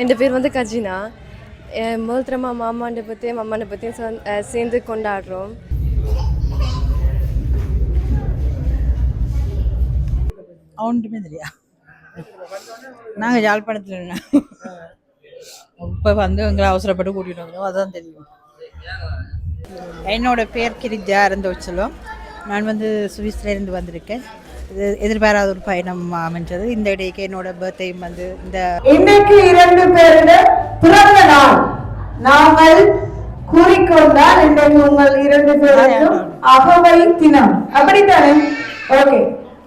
என் பேர் வந்து கஜினா. என் மாமாண்ட பற்றியும் மாமாண்ட பற்றியும் சேர்ந்து கொண்டாடுறோம். அவன்ட்டுமே தெரியா? நாங்கள் யாழ்ப்பாணத்தில் இப்போ வந்து எங்களை அவசரப்பட்டு கூட்டிகிட்டு வந்தோம். அதான் தெரியும். என்னோட பேர் கிரிஜா இருந்து வச்சலும் நான் வந்து சுவிஸ்லேருந்து வந்திருக்கேன். எதிர்பாராத ஒரு பயணம் அமைஞ்சது. இந்த இடைக்கு என்னோட பர்த்டேயும் வந்து இந்த இன்னைக்கு இரண்டு பேருட பிறந்த நாள். நாங்கள் கூறிக்கொண்டால் இன்றைக்கு உங்கள் இரண்டு பேருக்கும் அகவை தினம். அப்படித்தானே? ஓகே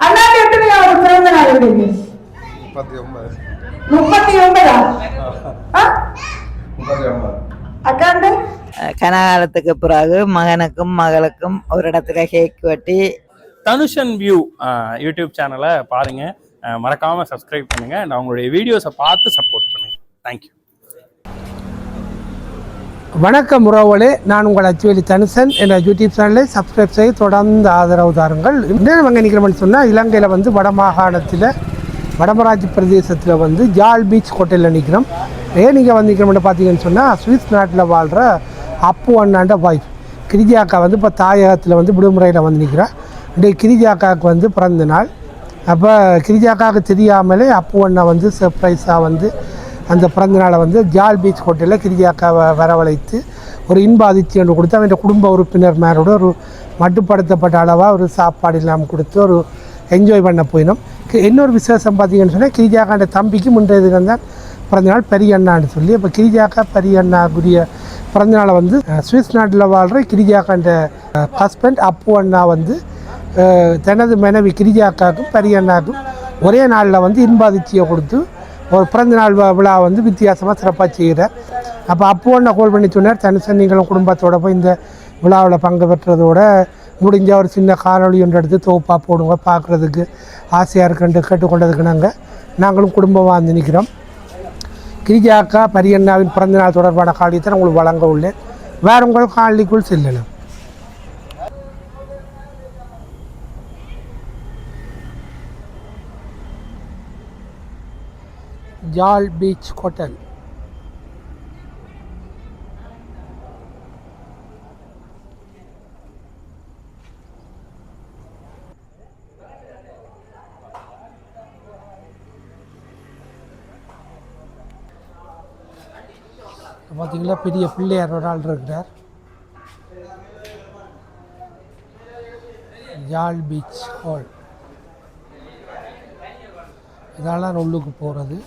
அண்ணாக்கு எத்தனையாவது பிறந்த நாள் இன்றைக்கு? முப்பத்தி ஒன்பது. முப்பத்தி ஒன்பதா? முப்பத்தி ஒன்பது. அக்காண்டு கனகாலத்துக்கு பிறகு மகனுக்கும் மகளுக்கும் ஒரு இடத்துல கேக் வெட்டி தனுஷன் வியூ யூடியூப் சேனலை பாருங்க. மறக்காம சப்ஸ்கிரைப் பண்ணுங்க. நான் உங்களுடைய வீடியோஸை பார்த்து சப்போர்ட் பண்ணுங்க. தேங்க்யூ வணக்கம் உறவுகளே. நான் உங்கள் அச்சுவேலி தனுசன் என்ற யூடியூப் சேனலை சப்ஸ்கிரைப் செய்து தொடர்ந்து ஆதரவு தாருங்கள். இன்னும் அங்கே நிற்கிறோம்னு சொன்னால் இலங்கையில் வந்து வடமாகாணத்தில் வடமராட்சி பிரதேசத்தில் வந்து ஜால் பீச் ஹோட்டலில் நிற்கிறோம் ஏன் நீங்கள் வந்து நிற்கிறோம்னு பார்த்தீங்கன்னு சொன்னால் சுவிஸ் நாட்டில் வாழ்கிற அப்பு அண்ணாண்ட வைஃப் கிரிஜாக்கா வந்து இப்போ தாயகத்தில் வந்து விடுமுறையில் வந்து நிற்கிறேன் இன்றைக்கு கிரிஜாக்காவுக்கு வந்து பிறந்த நாள். அப்போ கிரிஜாக்காவுக்கு தெரியாமலே அப்பு அண்ணா வந்து சர்ப்ரைஸாக வந்து அந்த பிறந்த நாளை வந்து ஜால் பீச் ஹோட்டலில் கிரிஜாக்காவை வரவழைத்து ஒரு இன்ப அதிர்ச்சி ஒன்று கொடுத்து அவன் குடும்ப உறுப்பினர் மேலோட ஒரு மட்டுப்படுத்தப்பட்ட அளவாக ஒரு சாப்பாடு இல்லாமல் கொடுத்து ஒரு என்ஜாய் பண்ண போயினோம். இன்னொரு விசேஷம் பார்த்தீங்கன்னு சொன்னால் கிரிஜாக்காண்ட தம்பிக்கு முன்றைய தினம் தான் பிறந்தநாள் பெரிய அண்ணான்னு சொல்லி இப்போ கிரிஜாக்கா பெரிய அண்ணாக்குரிய பிறந்த நாளை வந்து சுவிஸ் நாட்டில் வாழ்கிற கிரிஜாக்காண்ட ஹஸ்பண்ட் அப்பு அண்ணா வந்து தனது மனைவி கிரிஜாக்காக்கும் பெரிய அண்ணாக்கும் ஒரே நாளில் வந்து இன்ப அதிர்ச்சியை கொடுத்து ஒரு பிறந்த நாள் விழா வந்து வித்தியாசமாக சிறப்பாக செய்கிறார் அப்போ அப்போ என்ன கோல் பண்ணி சொன்னார் தனுசன் நீங்களும் குடும்பத்தோட போய் இந்த விழாவில் பங்கு பெற்றதோட முடிஞ்ச ஒரு சின்ன காணொலி ஒன்று எடுத்து தொகுப்பாக போடுங்க பார்க்குறதுக்கு ஆசையாக இருக்குன்ட்டு கேட்டுக்கொண்டதுக்கு நாங்கள் நாங்களும் குடும்பமாக வந்து நிற்கிறோம் கிரிஜாக்கா பரியண்ணாவின் பிறந்த நாள் தொடர்பான காலியத்தை உங்களுக்கு வழங்க உள்ளேன். வேற உங்கள் காலிக்குள் செல்லலாம். ஜால் பீச் ஹோட்டல் பார்த்தீங்களா பெரிய பிள்ளையார் ஒரு ஆள் இருக்கிறார். ஜால் பீச் ஹால் இதெல்லாம் உள்ளுக்கு போகிறது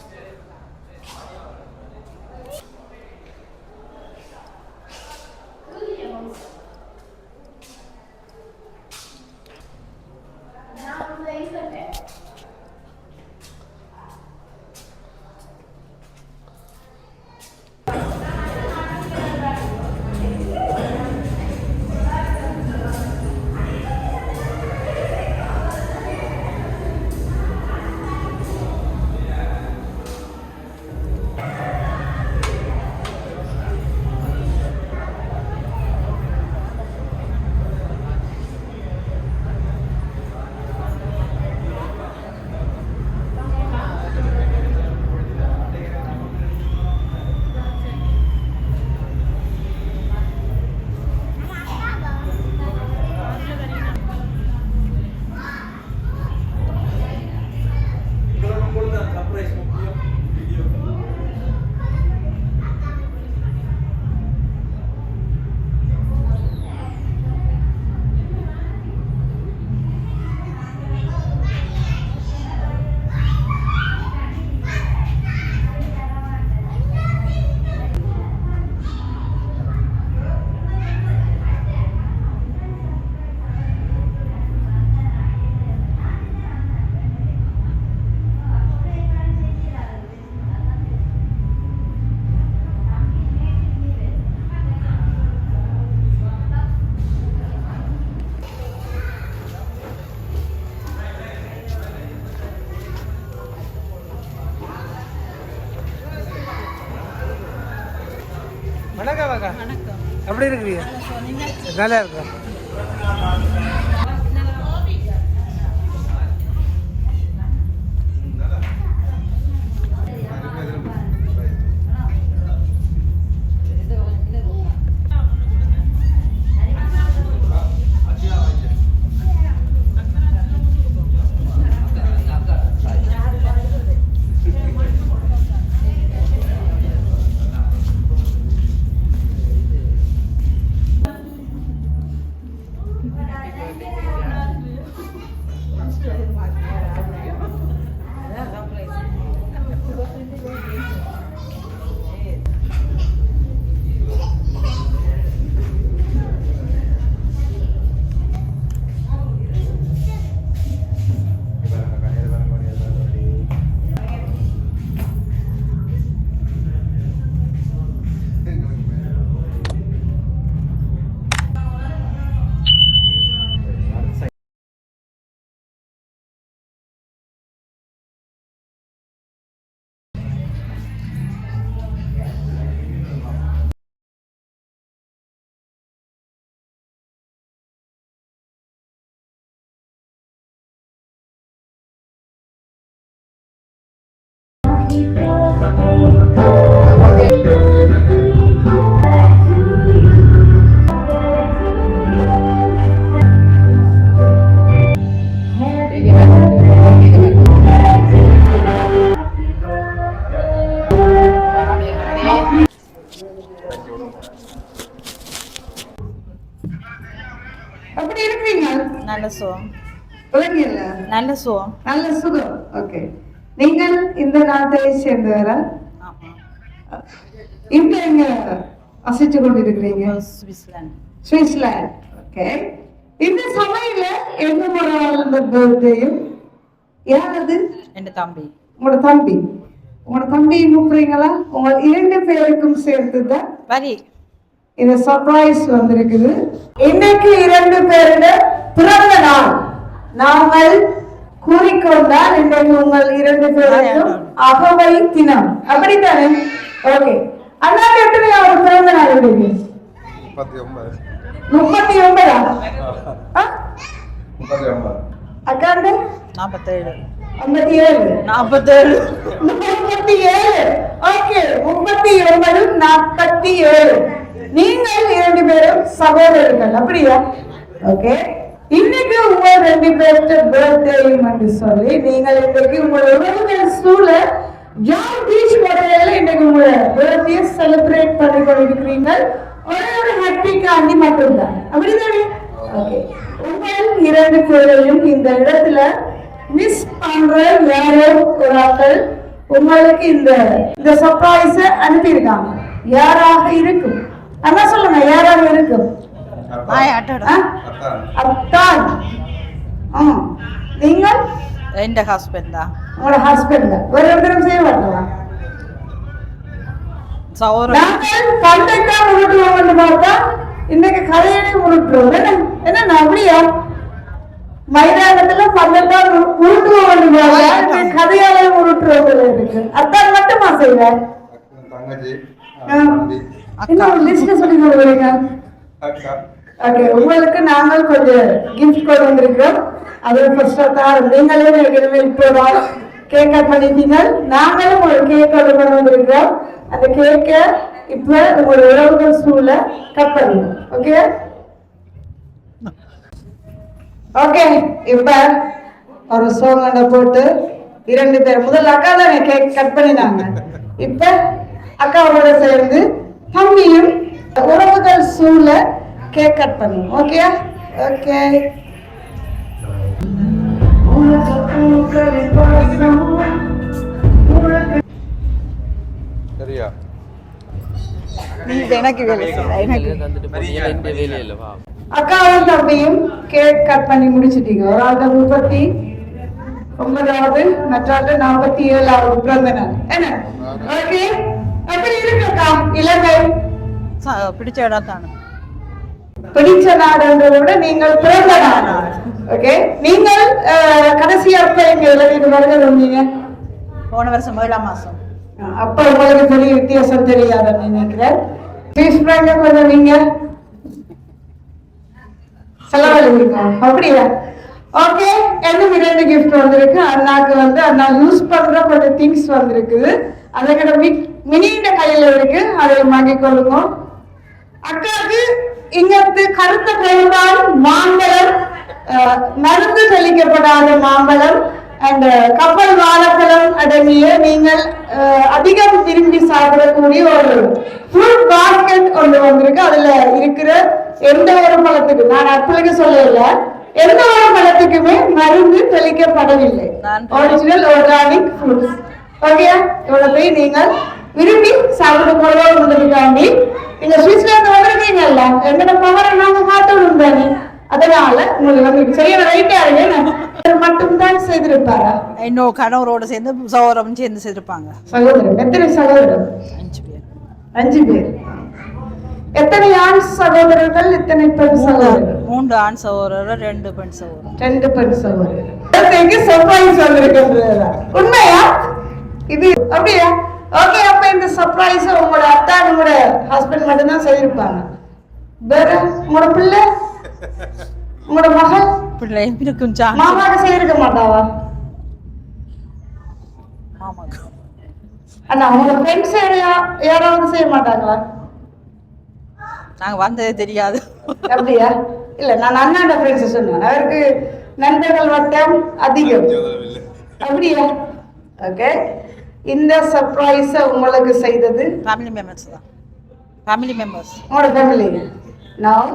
எப்படி இருக்கிறீங்க நல்லா இருக்கேன் சுகம் நல்ல சுகம். ஓகே நீங்கள் இந்த நாட்டை சேர்ந்தவரா? இப்ப எங்க வசிச்சு கொண்டிருக்கிறீங்க? சுவிட்சர்லாந்து. சுவிட்சர்லாந்து. ஓகே இந்த சமையல எந்த முறை பர்த்டேயும்? யாரது என் தம்பி. உங்களோட தம்பி. உங்களோட தம்பி கூப்பிடுறீங்களா உங்க இரண்டு பேருக்கும் சேர்த்து தான் வரி. இந்த சர்ப்ரைஸ் வந்திருக்குது. இன்னைக்கு இரண்டு பேருட பிறந்த நாள். நாங்கள் கூறிக்கொண்டால் இன்றைக்கு உங்கள் இரண்டு பேருக்கும் அகவை தினம் அப்படித்தானே? ஓகே அண்ணா எத்தனை அவர் பிறந்த நாள் இருக்கு? முப்பத்தி ஒன்பது. முப்பத்தி ஒன்பதா? ஆ? முப்பத்தி ஒன்பது. அக்காண்டு நாற்பத்தேழு ஐம்பத்தி ஏழு. நாற்பத்தேழு முப்பத்தி ஏழு. ஓகே முப்பத்தி ஒன்பது நாற்பத்தி ஏழு. நீங்கள் இரண்டு பேரும் சகோதரர்கள். அப்படியா? ஓகே இன்னைக்கு உங்கள் ரெண்டு பேர்த்த பர்த்டேயும் என்று சொல்லி நீங்கள் இன்றைக்கு உங்களை உறவுகள் சூழ ஜான் பீச் ஹோட்டலில் இன்னைக்கு உங்களை பர்த்டே செலிப்ரேட் பண்ணி கொண்டிருக்கிறீங்க ஒரே ஒரு ஹாப்பி காந்தி மட்டும்தான். அப்படிதானே? ஓகே உங்கள் இரண்டு பேரையும் இந்த இடத்துல மிஸ் பண்ற யாரோ ஒரு ஆட்கள் உங்களுக்கு இந்த இந்த சர்ப்ரைஸை அனுப்பியிருக்காங்க. யாராக இருக்கும்? அதான் சொல்லுங்க யாராக இருக்கும்? உங்களோட ஹஸ்பண்ட் ஒரு ஒருத்தரும் செய்ய மாட்டோம் சௌரம் நாங்கள் பண்டைத்தான் உருட்டுவோம்னு பார்த்தா இன்னைக்கு கதையடி உருட்டுறோம். என்ன? என்ன அப்படியா மைதானத்துல பார்த்தா இன்னைக்கு கதையாலே உருட்டுறோம் இருக்கு. அத்தான் மட்டுமா செய்வேன் இன்னும் லிஸ்ட் சொல்லி கொடுக்குறீங்க. ஓகே உங்களுக்கு நாங்கள் கொஞ்சம் கிஃப்ட் கொண்டு வந்திருக்கிறோம் அது ஃபர்ஸ்டாக தான் நீங்களே ஏற்கனவே இப்போ கேக் கட் பண்ணிட்டீங்க. நாங்களும் ஒரு கேக் ஆர்டர் கொண்டு வந்திருக்கிறோம் அந்த கேக்கை இப்போ உங்களோட உறவுகள் ஸ்கூல்ல கட் பண்ணுவோம் ஓகே ஓகே இப்ப ஒரு சோங்கண்ட போட்டு இரண்டு பேர் முதல்ல அக்கா தான் கேக் கட் பண்ணினாங்க. இப்போ அக்காவோட சேர்ந்து தம்பியும் உறவுகள் சூழ கேக் கட் பண்ணுவோம் ஓகே ஓகே சரியா? எனக்கு வேலை எனக்கு. அக்காவும் தம்பியும் கேக் கட் பண்ணி முடிச்சிட்டீங்க. ஒரு ஆள்கிட்ட முப்பத்தி ஒன்பதாவது மற்றாள்கிட்ட நாற்பத்தி ஏழாவது பிறந்த நாள் என்ன ஓகே எப்படி இருக்கு அக்கா. இலங்கை ச- பிடிச்ச இடம் தானே. பிடிச்ச நாடுன்றதை விட நீங்கள் பிறந்த நாடு ஓகே நீங்கள் அஹ், கடைசியா எப்ப எங்க இலங்கைக்கு வருகை வந்தீங்க போன வருஷம் ஏழாம் மாசம். அப்ப உங்களுக்கு பெரிய வித்தியாசம் தெரியாதுன்னு நினைக்கிறேன். ஃபீஸ் ஃப்ராங்க கொஞ்சம் நீங்க செலவழிங்க அப்படியா? ஓகே எனக்கு இரண்டு கிஃப்ட் வந்திருக்கு? அண்ணாக்கு வந்து அண்ணா யூஸ் பண்ற கொஞ்சம் திங்ஸ் வந்திருக்குது. அதை கிட்ட மினிட்ட கையில இருக்கு. அதை வாங்கிக் கொள்ளுங்க அக்காவுக்கு இங்கத்து கருத்த பெரும்பால் மாம்பழம் மருந்து தெளிக்கப்படாத மாம்பழம் அண்ட் கப்பல் வாழைப்பழம் அடங்கிய நீங்கள் அதிகம் விரும்பி சாப்பிடக்கூடிய ஒரு ஃப்ரூட் பாஸ்கெட் ஒன்று வந்திருக்கு. அதுல இருக்கிற எந்த ஒரு பழத்துக்கு நான் அப்பளுக்கு சொல்லல எந்த ஒரு பழத்துக்குமே மருந்து தெளிக்கப்படவில்லை. ஒரிஜினல் ஆர்கானிக் ஃப்ரூட்ஸ் ஓகே இவ்வளவு நீங்கள் விரும்பி சாப்பிட போறோம்ன்றதுக்காண்டி நீங்க சுவிட்சர்லாந்து வந்திருக்கீங்கல்ல எங்கட பவரை நாங்க காட்டணும் தானே. அதனால உங்களுக்கு வந்து செய்ய ரைட்டா இருக்கு மட்டும்தான் செய்திருப்பாரா? இன்னும் கணவரோட சேர்ந்து சௌரம் சேர்ந்து செய்திருப்பாங்க. சகோதரன் எத்தனை சகோதரன் அஞ்சு பேர். அஞ்சு பேர். எத்தனை ஆண் சகோதரர்கள் எத்தனை பெண் சகோதரர்கள்? மூன்று ஆண் சகோதரர் ரெண்டு பெண் சகோதரர். ரெண்டு பெண் சகோதரர்கள். சர்ப்ரைஸ் வந்திருக்கின்றது? உண்மையா? இது அப்படியா? ஓகே அப்ப இந்த சர்ப்ரைஸ் உங்களோட அத்தா உங்களோட ஹஸ்பண்ட் மட்டும் தான் செய்திருப்பாங்க. வேற உங்களோட பிள்ளை? உங்களோட மகள்? பிள்ளை இருக்கும் மாமாக்கு செய்திருக்க மாட்டாவா? மாமாக்கு. அண்ணா உங்க ஃப்ரெண்ட்ஸ் யாராவது செய்ய மாட்டாங்களா? நாங்கள் வந்ததே தெரியாது. அப்படியா? இல்ல நான் அண்ணாண்ட ஃப்ரெண்ட்ஸ் சொன்னேன். அவருக்கு நண்பர்கள் வட்டம் அதிகம். அப்படியா? ஓகே. இந்த சர்ப்ரைஸை உங்களுக்கு செய்தது? ஃபேமிலி மெம்பர்ஸ் தான். ஃபேமிலி மெம்பர்ஸ் உங்களோட ஃபேமிலி நான்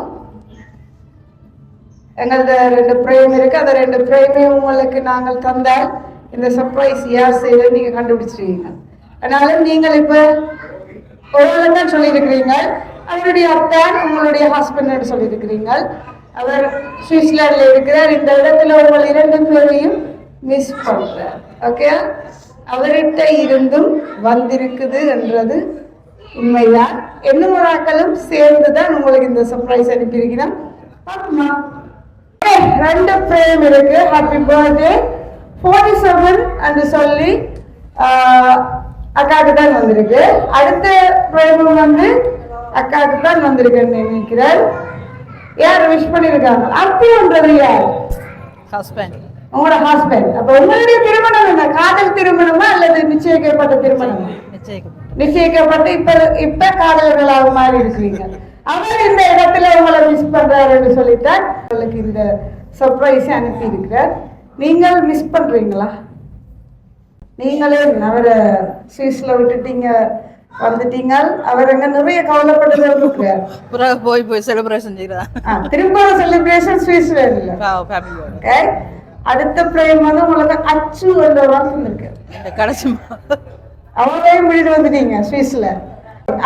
எங்களது ரெண்டு பிரேம் இருக்கு. அந்த ரெண்டு பிரேமையும் உங்களுக்கு நாங்கள் தந்தால் இந்த சர்ப்ரைஸ் யார் செய்த நீங்க கண்டுபிடிச்சிருக்கீங்க அதனால நீங்கள் இப்ப ஒரு தான் சொல்லியிருக்கிறீங்க. அவருடைய அத்தான் உங்களுடைய ஹஸ்பண்ட் சொல்லியிருக்கிறீங்க. அவர் சுவிட்சர்லாண்டில் இருக்கிறார். இந்த இடத்துல உங்கள் இரண்டு பேரையும் மிஸ் பண்றார். ஓகே அவர்கிட்ட இருந்தும் வந்திருக்குது என்றது உண்மைதான். என்ன ஒரு ஆக்களும் சேர்ந்து தான் உங்களுக்கு இந்த சர்ப்ரைஸ் அனுப்பியிருக்கிறோம். பார்ப்போமா. Okay, ரெண்டு ஃப்ரேம் இருக்கு. ஹாப்பி பர்த்டே ஃபோர்ட்டி செவன் என்று சொல்லி அக்காவுக்கு தான் வந்திருக்கு. அடுத்த ஃப்ரேம் வந்து அக்காவுக்கு தான் வந்திருக்குன்னு நினைக்கிறேன். யார் விஷ் பண்ணியிருக்காங்க அப்பின்றது யார்? ஹஸ்பண்ட் உங்களோட ஹஸ்பண்ட் அப்ப உங்களுடைய திருமணம் என்ன? காதல் திருமணமா அல்லது நிச்சயிக்கப்பட்ட திருமணமா? நிச்சயிக்கப்பட்டது நிச்சயிக்கப்பட்டு இப்ப இப்ப காதலர்களாக மாறி இருக்கிறீங்க அவர் இந்த இடத்துல உங்களை மிஸ் பண்றாருன்னு சொல்லித்தான் உங்களுக்கு இந்த சர்ப்ரைஸ் அனுப்பி இருக்கிறார் நீங்கள் மிஸ் பண்றீங்களா? நீங்களே அவரை சுவிஸ்ல விட்டுட்டீங்க வந்துட்டீங்க அவர் அங்க நிறைய கவலைப்பட்டு போய் போய் செலிப்ரேஷன் செய்கிறேன் ஆ, திரும்ப செலிப்ரேஷன் ஃபேமிலியோட ஓகே அடுத்த பிரேம் வந்து உங்களுக்கு அச்சு என்ற வாசம் இருக்கு. கடைசி அவங்களையும் விழுந்து வந்துட்டீங்க ஸ்வீஸ்ல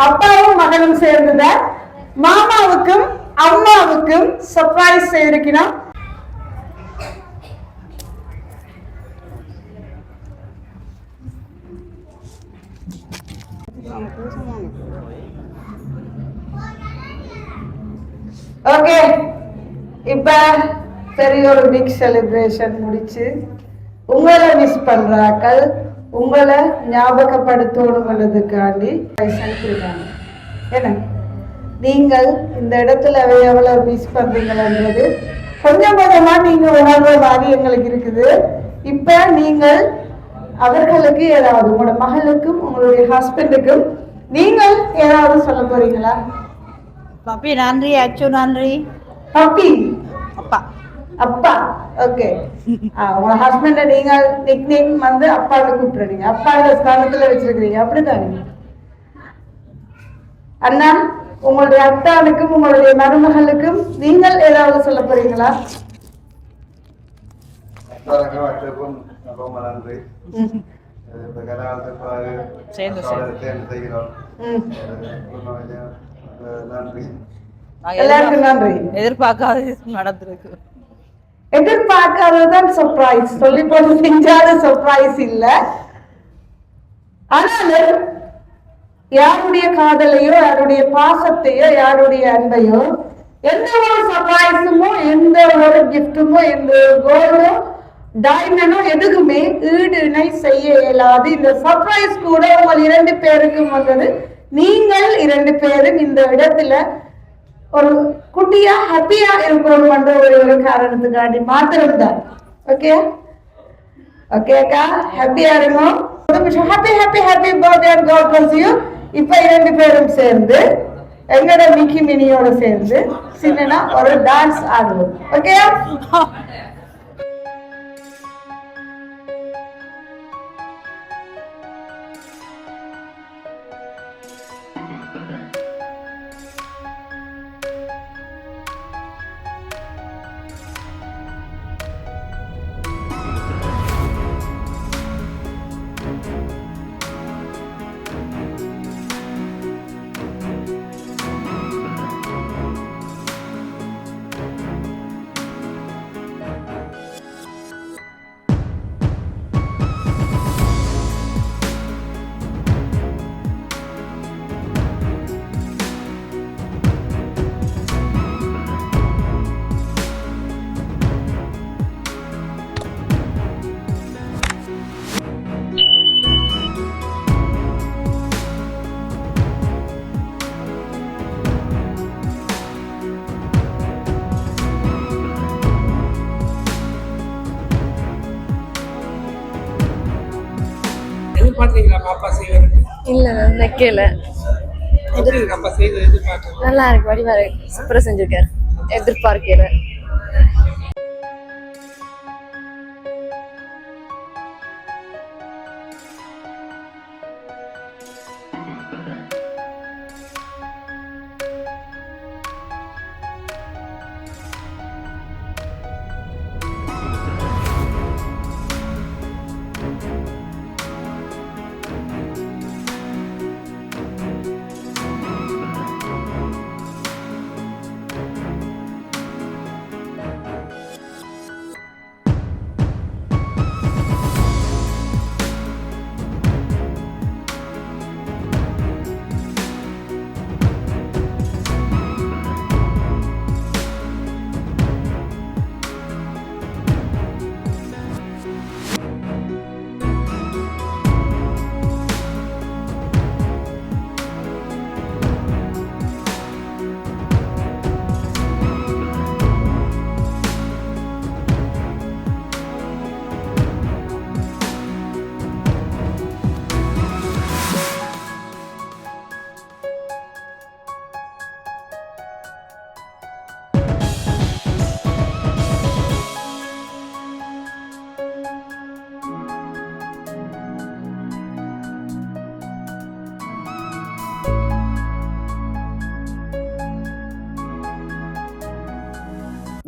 அப்பாவும் மகனும் சேர்ந்தத? மாமாவுக்கும் அம்மாவுக்கும் சர்ப்ரைஸ் செய்திருக்கிறோம். ஓகே இப்ப பெரிய ஒரு பிக் செலிப்ரேஷன் முடிச்சு. உங்களை மிஸ் பண்றாக்கள் உங்களை ஞாபகப்படுத்தணுங்கிறதுக்காண்டி அனுப்பியிருக்காங்க என்ன? நீங்கள் இந்த இடத்துல எவ்வளவு மிஸ் பண்றீங்கன்றது கொஞ்சம் கொஞ்சமா நீங்க உணர்ற மாதிரி எங்களுக்கு இருக்குது. இப்ப நீங்கள் அவர்களுக்கு ஏதாவது உங்களோட மகளுக்கும் உங்களுடைய ஹஸ்பண்டுக்கும் நீங்கள் ஏதாவது சொல்ல போறீங்களா? பப்பி நன்றி அச்சு நன்றி. ஹாப்பி அப்பா. அப்பா ஓகே உங்க ஹஸ்பண்ட நீங்க நிக் நேம் வந்து அப்பான்னு கூப்பிடுறீங்க அப்பாவோட ஸ்தானத்துல வச்சிருக்கீங்க அப்படித்தானே? அண்ணா உங்களுடைய அத்தானுக்கும் உங்களுடைய மருமகளுக்கும் நீங்கள் ஏதாவது சொல்ல போறீங்களா? ரொம்ப நன்றி. இந்த செய்கிறோம். எல்லாருக்கும் நன்றி. எதிர்பார்க்காத நடந்திருக்கு. எதிர்பார்க்காததான் சர்ப்ரைஸ் சொல்லி போட்டு செஞ்சாத சர்ப்ரைஸ் இல்ல. ஆனாலும் யாருடைய காதலையோ யாருடைய பாசத்தையோ யாருடைய அன்பையோ எந்த ஒரு சர்ப்ரைஸுமோ எந்த ஒரு கிஃப்ட்டுமோ எந்த ஒரு கோல்டோ டைமண்டோ எதுக்குமே ஈடு இணை செய்ய இயலாது. இந்த சர்ப்ரைஸ் கூட உங்கள் இரண்டு பேருக்கும் வந்தது. நீங்கள் இரண்டு பேரும் இந்த இடத்துல ஒரு குட்டியா ஹாப்பியா இருக்கணும் பண்ற ஒரு ஒரு காரணத்துக்காண்டி மாத்திரம்தான். ஓகே ஓகே அக்கா? ஹாப்பியா இருக்கும் happy happy happy birthday and God bless you இப்போ இரண்டு பேரும் சேர்ந்து எங்களோட மிக்கி மினியோட சேர்ந்து சின்னனா ஒரு டான்ஸ் ஆடுவோம். ஓகே எதிர்பார்த்தீங்களா பாப்பா செய்வது இல்ல மேம் வைக்கல. நல்லா இருக்கு வடிவா இருக்கு சூப்பரா செஞ்சிருக்காரு. எதிர்பார்க்கல.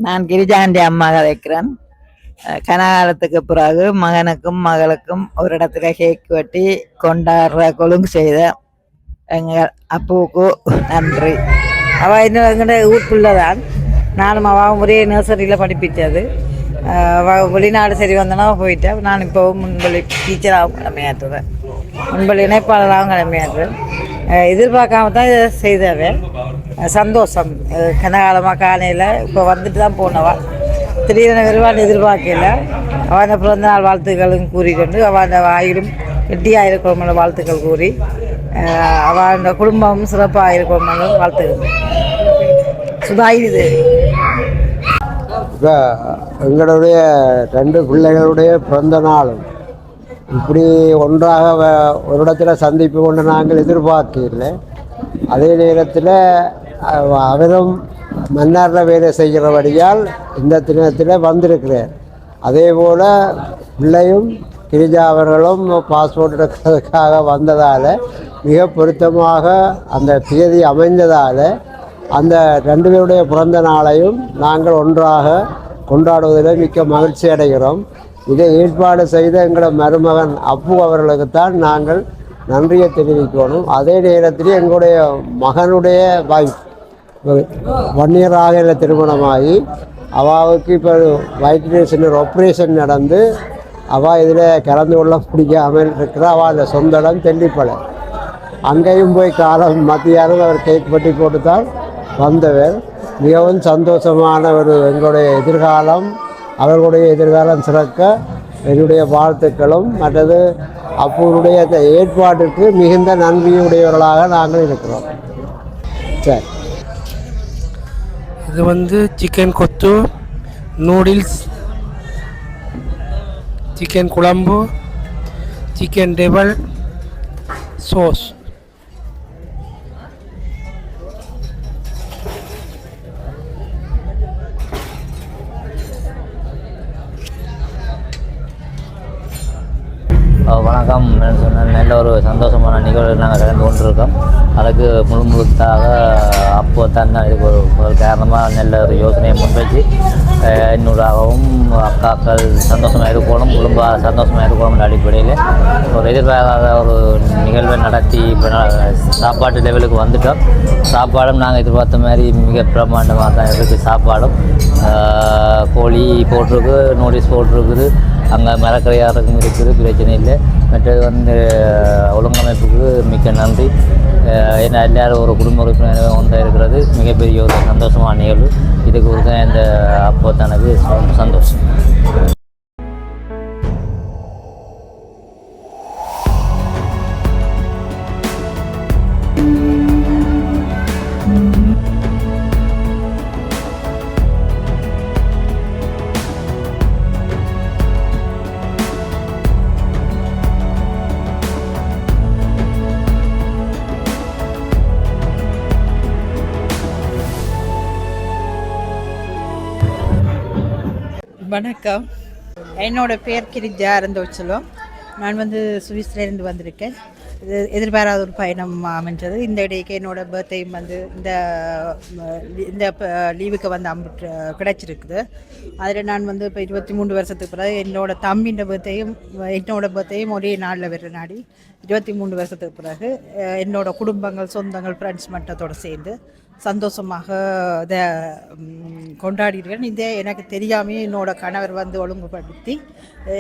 நான் கிரிஜாண்டி அம்மா கதைக்கிறேன் கனகாலத்துக்கு பிறகு மகனுக்கும் மகளுக்கும் ஒரு இடத்துல கேக் வெட்டி கொண்டாடுற கொழுங்கு செய்த எங்கள் அப்புவுக்கு நன்றி. அவள் இன்னும் எங்கள்ட ஊருக்குள்ளே தான் நானும் அவள் ஒரே நர்சரியில் படிப்பிச்சது. அவள் வெளிநாடு சரி வந்தனா போயிட்டா. நான் இப்போ முன்பள்ளி டீச்சராகவும் கடமையாற்றுறேன் முன்பள்ளி இணைப்பாளராகவும் கடமையாற்றுறேன் எதிர்பார்க்காம தான் இதை செய்தவ சந்தோஷம். கனகாலமாக காலையில் இப்போ வந்துட்டு தான் போனவா. திடீரென வருவான் எதிர்பார்க்கல. அவன் பிறந்த நாள் வாழ்த்துக்களும் கூறிக்கொண்டு அவன் ஆயிரம் வெட்டியாக இருக்கணும் வாழ்த்துக்கள் கூறி அவன் குடும்பம் சிறப்பாக இருக்கணும் வாழ்த்துக்கள். சுதாயிரி தேவி இப்போ எங்களுடைய ரெண்டு பிள்ளைகளுடைய பிறந்த நாளும் இப்படி ஒன்றாக ஒரு இடத்துல சந்திப்பு கொண்டு நாங்கள் எதிர்பார்க்கல அதே நேரத்தில் அவரும் மன்னாரில் வேலை செய்கிறபடியால் இந்த தினத்தில் வந்திருக்கிறார். அதே போல் பிள்ளையும் கிரிஜா அவர்களும் பாஸ்போர்ட் எடுக்கிறதுக்காக வந்ததால் மிக பொருத்தமாக அந்த தேதி அமைந்ததால் அந்த ரெண்டு பேருடைய பிறந்த நாளையும் நாங்கள் ஒன்றாக கொண்டாடுவதில் மிக்க மகிழ்ச்சி அடைகிறோம். இதை ஏற்பாடு செய்த எங்களோட மருமகன் அப்பு அவர்களுக்குத்தான் நாங்கள் நன்றியை தெரிவிக்கணும். அதே நேரத்தில் எங்களுடைய மகனுடைய வாய்ப்பு ஒன் இயர் ஆகல திருமணமாகி அவாவுக்கு இப்போ வயிற்று சின்ன ஆப்ரேஷன் நடந்து அவள் இதில் கலந்து கொள்ள பிடிக்காமல் இருக்கிறா. அவள் அந்த சொந்த இடம் தெல்லிப்பலை அங்கேயும் போய் காலம் மத்தியானம் அவர் கேக் பட்டி போட்டு தான் வந்தவர். மிகவும் சந்தோஷமான ஒரு எங்களுடைய எதிர்காலம் அவர்களுடைய எதிர்காலம் சிறக்க என்னுடைய வாழ்த்துக்களும் மற்றது அப்போருடைய அந்த ஏற்பாட்டிற்கு மிகுந்த நன்றியுடையவர்களாக நாங்கள் இருக்கிறோம். சரி. இது வந்து சிக்கன் கொத்து நூடுல்ஸ் சிக்கன் குழம்பு சிக்கன் டெவல் சோஸ் நிகழ்வு நாங்கள் கலந்து கொண்டிருக்கோம். அதுக்கு முழு முழுத்தாக அப்போ தான் இதுக்கு ஒரு ஒரு காரணமாக நல்ல ஒரு யோசனையை முன்வச்சு அஹ் அக்காக்கள் சந்தோஷமாக இருக்கணும் குடும்ப சந்தோஷமாக இருக்கணும் அடிப்படையில் ஒரு எதிர்பாராத ஒரு நிகழ்வை நடத்தி இப்போ சாப்பாட்டு லெவலுக்கு வந்துட்டோம். சாப்பாடும் நாங்கள் எதிர்பார்த்த மாதிரி மிக பிரம்மாண்டமாக தான் இருக்குது சாப்பாடும் கோழி போட்டிருக்கு நோட்டீஸ் போட்டிருக்குது. அங்கே மரக்கரையாருக்கும் இருக்குது பிரச்சனை இல்லை. மற்றது வந்து ஒழுங்கமைப்புக்கு மிக்க நன்றி. ஏன்னா எல்லாரும் ஒரு குடும்ப உறுப்பினர் ஒன்றாக இருக்கிறது மிகப்பெரிய ஒரு சந்தோஷமான நிகழ்வு. இதுக்கு ஒரு இந்த அப்போ தனது சந்தோஷம். வணக்கம். என்னோட பேர் கிரிஜா அரந்தோச்சலம் நான் வந்து சுவிஸ்லேருந்து வந்திருக்கேன். இது எதிர்பாராத ஒரு பயணம் அமைஞ்சது. இந்த இடைக்கு என்னோடய பர்த்டேயும் வந்து இந்த இந்த லீவுக்கு வந்து அம்பிட்டு கிடைச்சிருக்குது. அதில் நான் வந்து இப்போ இருபத்தி மூணு வருஷத்துக்கு பிறகு என்னோட தம்பின்ற பர்த்டேயும் என்னோட பர்த்டேயும் ஒரே நாளில் வர நாடி இருபத்தி மூணு வருஷத்துக்கு பிறகு என்னோடய குடும்பங்கள் சொந்தங்கள் ஃப்ரெண்ட்ஸ் மட்டத்தோடு சேர்ந்து சந்தோஷமாக இதை ம், கொண்டாடியிருக்கேன் இதே எனக்கு தெரியாமே என்னோடய கணவர் வந்து ஒழுங்குபடுத்தி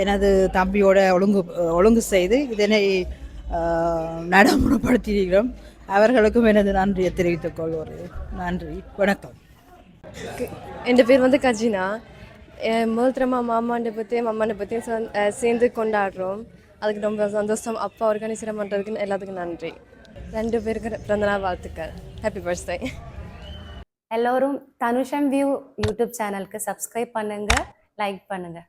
எனது தம்பியோட ஒழுங்கு ஒழுங்கு செய்து இதனை நடைமுறைப்படுத்தியிருக்கிறோம். அவர்களுக்கும் எனது நன்றியை தெரிவித்துக் கொள்வது. நன்றி. வணக்கம். என் பேர் வந்து கஜினா. முதல்தரமா மாமாண்ட பற்றியும் அம்மாண்ட பற்றியும் சேர்ந்து கொண்டாடுறோம். அதுக்கு ரொம்ப சந்தோஷம். அப்பா ஆர்கனைசர் பண்ணுறதுக்கு எல்லாத்துக்கும் நன்றி. ரெண்டு பேருக்கு பிறந்தநாள் வாழ்த்துக்கள். ஹாப்பி பர்த்டே எல்லோரும் தனுஷம் வியூ யூடியூப் சேனலுக்கு சப்ஸ்கிரைப் பண்ணுங்க லைக் பண்ணுங்க.